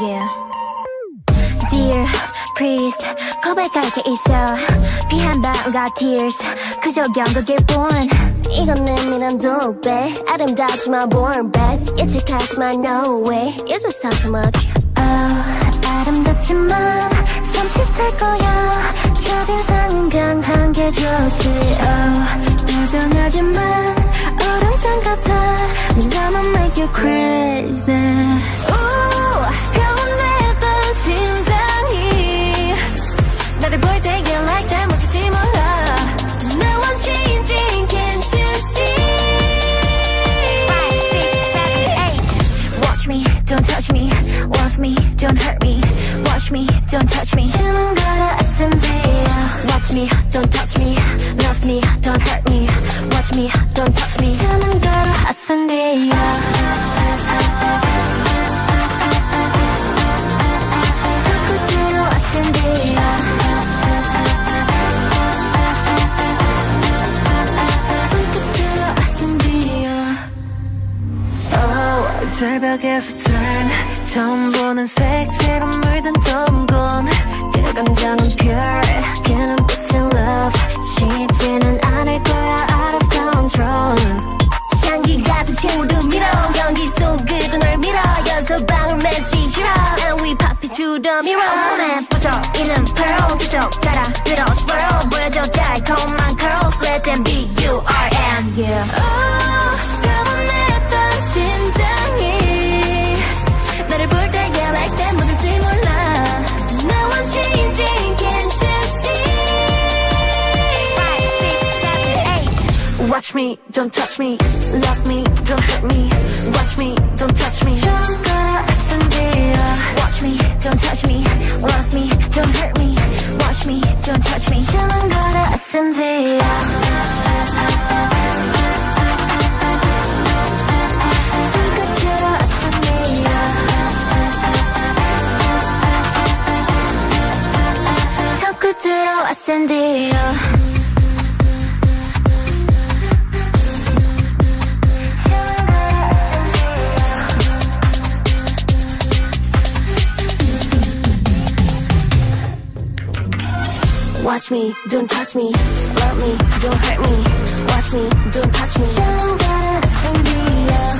yeah. Dear priest 고백할 게 있어 피한 방울과 tears 그저 연극일 뿐 이건 내 미란 도배 아름답지만 born bad 예측하지만 no way It's just not too much oh, 아름답지만 섬찟할 거야 첫인상은 강한 게 좋지 oh, 다정하지만 얼음장 같아 Gonna make you crazy don't hurt me. Watch me, don't touch me. 주는 거라 SMD야. Watch me, don't touch me. Love me, don't hurt me. Watch me, don't touch me. 주는 거라 SMD야. 절벽에서 turn. 처음 보는 색채로 물든 동공 그 감정은 pure. 그 눈빛은 love. 쉽지는 않을 거야. Out of control. 향기 같은 친구들 밀어. 연기 속으로 널 밀어. 연소방울 맺지 줄어. And we pop it to the mirror. 눈에 뻗어 있는 pearl. 계속 따라 들어 swirl. 보여줘 eight Watch me, don't touch me. Love me, don't hurt me. Watch me, don't touch me. 좋은 거라 SND야. watch me don't touch me love me don't hurt me watch me don't touch me 주는 거라 SMD야 손끝으로 SMD야 Watch me, don't touch me. Love me, don't hurt me. Watch me, don't touch me. 주는 거라 SMD야